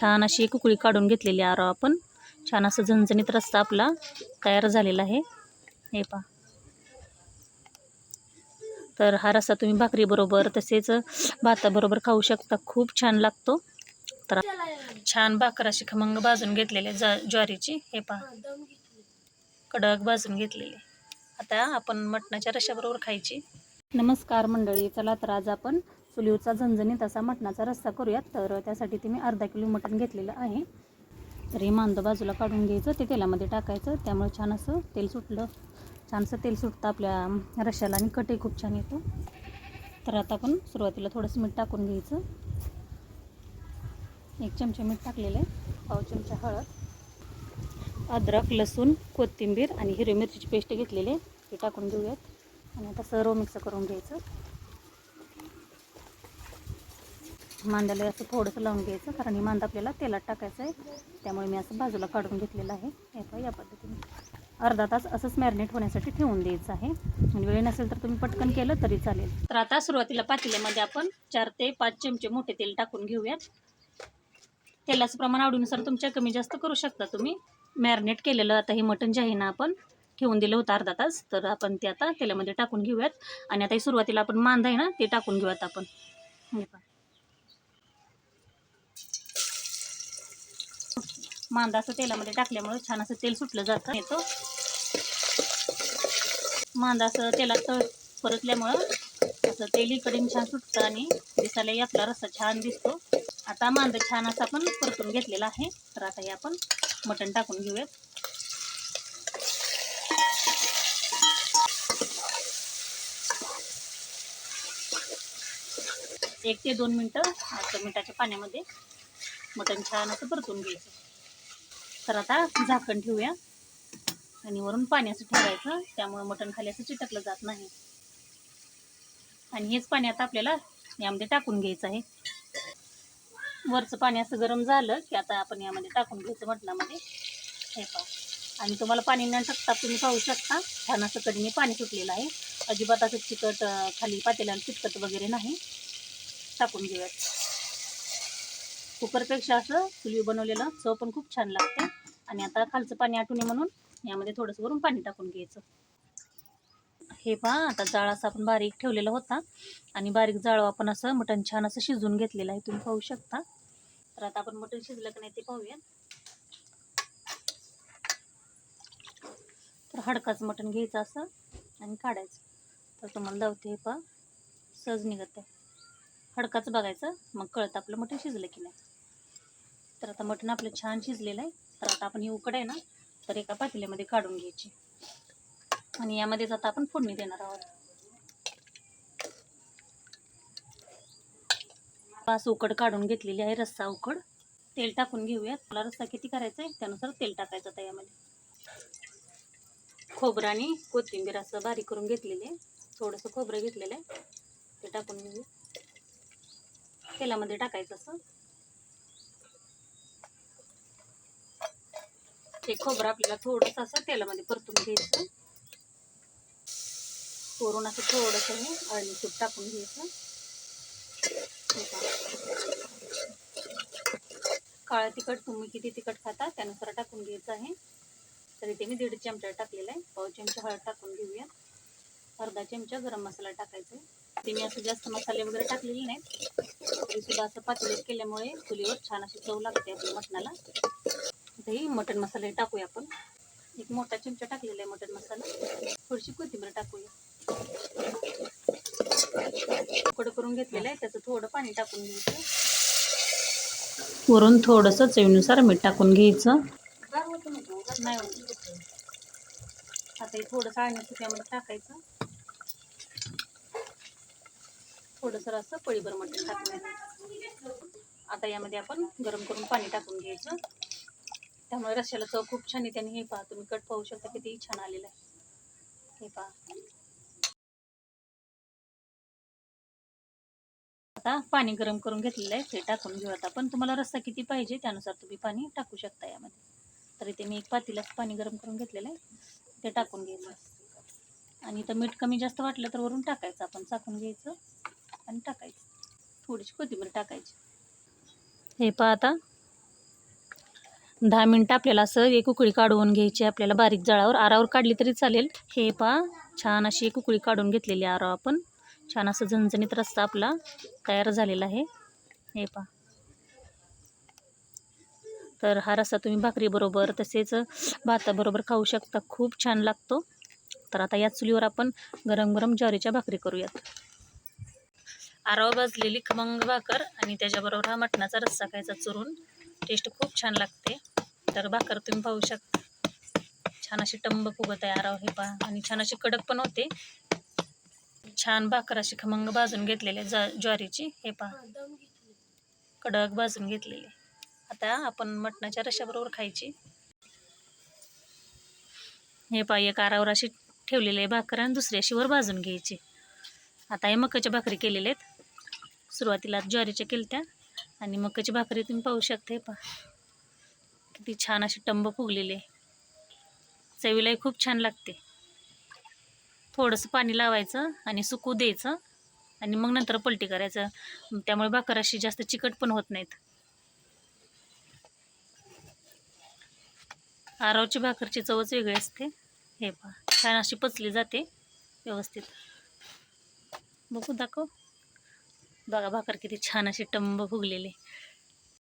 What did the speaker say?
छान अशी कुकळी काढून घेतलेली आहे आपण. छान असं झणझणीत रस्ता आपला तयार झालेला आहे. हे पहा. तर हा रस्सा तुम्ही भाकरीबरोबर तसेच भाताबरोबर खाऊ शकता. खूप छान लागतो. तर छान भाकर अशी खमंग भाजून घेतलेले जा ज्वारीची. हे पहा. कडक भाजून घेतलेली आता आपण मटणाच्या रश्याबरोबर खायची. नमस्कार मंडळी. चला तर आज आपण चुलीवचा झणझणीत असा मटणाचा रस्सा करूयात. तर त्यासाठी ते मी अर्धा किलो मटण घेतलेलं आहे. तर हे मांद बाजूला काढून घ्यायचं ते तेलामध्ये टाकायचं. त्यामुळे छान असं तेल सुटलं. छानसं तेल सुटतं आपल्या रश्याला आणि कटही खूप छान येतो. तर आता आपण सुरुवातीला थोडंसं मीठ टाकून घ्यायचं. एक चमचा मीठ टाकलेलं आहे पाव चमचा हळद अद्रक लसूण कोथिंबीर आणि हिरवी मिरचीची पेस्ट घेतलेली आहे. ती टाकून घेऊयात. आणि आता सर्व मिक्स करून घ्यायचं. मांद्याला असं थोडंसं लावून घ्यायचं कारण ही मांदा आपल्याला तेलात टाकायचं आहे. त्यामुळे मी असं बाजूला काढून घेतलेलं आहे. हे पहा या पद्धतीने. अर्धा तास असंच मॅरिनेट होण्यासाठी ठेवून द्यायचं आहे. आणि वेळ नसेल तर तुम्ही पटकन केलं तरी चालेल. तर आता सुरुवातीला पातेल्यामध्ये आपण चार ते पाच चमचे मोठे तेल टाकून घेऊयात. तेलाचं प्रमाण आवडीनुसार तुमच्या कमी जास्त करू शकता तुम्ही. मॅरिनेट केलेलं आता हे मटण जे आहे ना आपण ठेवून दिलं होतं अर्धा तास तर आपण ते आता तेलामध्ये टाकून घेऊयात. आणि आता हे सुरुवातीला आपण मांदा आहे ना ते टाकून घेऊयात आपण. हे पण मांदा असं तेलामध्ये टाकल्यामुळे छान असं तेल सुटलं जातं. येतो. मांदा असं तेलात तळ परतल्यामुळं असं तेल इकडे छान सुटतं आणि दिसायलाही आपला रस्सा छान दिसतो. आता मांदा छान असं आपण परतून घेतलेला आहे. तर आता हे आपण मटण टाकून घेऊयात. एक ते दोन मिनटं असं मिठाच्या पाण्यामध्ये मटण छान असं परतून घ्यायचं. तर आता झाकण ठेवूया. आणि वरून पाणी असं ठेवायचं त्यामुळे मटण खाली असं चिटकलं जात नाही. आणि हेच पाणी आता आपल्याला यामध्ये टाकून घ्यायचं आहे. वरचं पाणी असं गरम झालं की आता आपण यामध्ये टाकून घ्यायचं मटणामध्ये. हे पहा. आणि तुम्हाला पाणी न टाकता तुम्ही पाहू शकता छान असं कडीने पाणी सुटलेलं आहे. अजिबात असं चिकट खाली पातेल्याला चिकट वगैरे नाही. टाकून घेऊयात. कुकरपेक्षा असं चुली बनवलेलं चव पण खूप छान लागते. आणि आता खालचं पाणी आटून म्हणून यामध्ये थोडंसं वरून पाणी टाकून घ्यायचं. हे पहा आता जाळ असा आपण बारीक ठेवलेला होता. आणि बारीक जाळ आपण असं मटण छान असं शिजवून घेतलेलं आहे तुम्ही पाहू शकता. तर आता आपण मटण शिजलं का नाही ते पाहूया तर हडकाचं मटण घ्यायचं असं आणि काढायचं. तर तुम्हाला दावते हे पहा सहज निघत आहे. हडकाचं बघायचं मग कळतं आपलं मटण शिजलं की नाही. तर आता मटण आपलं छान शिजलेलं आहे. तर आता आपण ही उकड आहे ना तर एका पातेल्यामध्ये काढून घ्यायची. आणि यामध्येच आता आपण फोडणी देणार आहोत. पास उकड काढून घेतलेली आहे रस्सा उकड. तेल टाकून घेऊयात. तुला रस्सा किती करायचा आहे त्यानुसार तेल टाकायचं आता यामध्ये. खोबरं आणि कोथिंबीर असं बारीक करून घेतलेले आहे. थोडंसं खोबरं घेतलेलं आहे. ते टाकून घेऊ तेलामध्ये टाकायचं असं. ते खोबरं आपल्याला थोडंसं असं तेलामध्ये परतून घ्यायचं. कोरून असं थोडंसं हे अळणी तूप टाकून घ्यायचं. हे काळं तिखट तुम्ही किती तिखट खाता त्यानुसार टाकून घ्यायचं आहे. तरी ते मी दीड चमचा टाकलेला आहे. पाव चमचा हळद टाकून घेऊया. अर्धा चमचा गरम मसाला टाकायचा आहे. ते मी असं जास्त मसाले वगैरे टाकलेले नाहीत. तरी सुद्धा असं पातळीत केल्यामुळे चुलीवर छान अशी चव लागते आपल्या मटणाला. आता मटण मसाले टाकूया आपण. एक मोठा चमचा टाकलेला आहे मटण मसाला. थोडीशी कोथिंबीर टाकूया. उकड करून घेतलेलं आहे त्याचं थोडं पाणी टाकून घ्यायचं. वरून थोडंसं चवीनुसार मीठ टाकून घ्यायचं. नाही आता हे थोडंसं आणि त्यामध्ये टाकायचं. थोडंसं असं पळीभर मटण टाकून आता यामध्ये आपण गरम करून पाणी टाकून घ्यायचं. त्यामुळे रश्याला चव खूप छान येते आणि हे पहा तुम्ही कट पाहू शकता किती छान आलेलं आहे. हे पहा. आता पाणी गरम करून घेतलेलं आहे. ते टाकून घेऊ आता पण तुम्हाला रस्सा किती पाहिजे त्यानुसार तुम्ही पाणी टाकू शकता यामध्ये. तरी ते मी एक पातीलाच पाणी गरम करून घेतलेलं आहे. ते टाकून घ्यायचं. आणि इथं मीठ कमी जास्त वाटलं तर वरून टाकायचं. आपण चाकून घ्यायचं आणि टाकायचं. थोडीशी कोथिंबीर टाकायची. हे पहा आता. दहा मिनटं आपल्याला असं एक उकळी काढून घ्यायची आपल्याला बारीक जाळावर आरावर काढली तरी चालेल. हे पा छान अशी एक उकळी काढून घेतलेली आराव आपण. छान असं झणझणीत रस्ता आपला तयार झालेला आहे. हे पा तर हा रस्सा तुम्ही भाकरीबरोबर तसेच भाताबरोबर खाऊ शकता. खूप छान लागतो. तर आता या चुलीवर आपण गरम गरम ज्वारीच्या भाकरी करूयात. आराव भाजलेली खमंग भाकर आणि त्याच्याबरोबर हा मटणाचा रस्सा खायचा चुरून. टेस्ट खूप छान लागते. तर भाकर तुम्ही पाहू शकता छान अशी टंब फुगत आहे आराव हे पहा. आणि छान अशी कडक पण होते. छान भाकर अशी खमंग भाजून घेतलेली आहे जा ज्वारीची. हे पहा. कडक भाजून घेतलेली आता आपण मटणाच्या रश्याबरोबर खायची. हे पहा एक आरावर अशी ठेवलेली आहे भाकर आणि दुसरी अशी वर भाजून घ्यायची. आता हे मकाच्या भाकरी केलेल्या आहेत. सुरुवातीला ज्वारीच्या केलत्या. आणि मकाची भाकरी तुम्ही पाहू शकता हे पहा. किती छान अशी टंब फुगलेली आहे. चवीलाही खूप छान लागते. थोडंसं पाणी लावायचं आणि सुकू द्यायचं आणि मग नंतर पलटी करायचं. त्यामुळे भाकर अशी जास्त चिकट पण होत नाहीत. आरावची भाकरची चवच वेगळी असते. हे पहा छान अशी पचली जाते व्यवस्थित. बघू दाखव. बघा भाकर किती छान अशी टंब फुगलेली.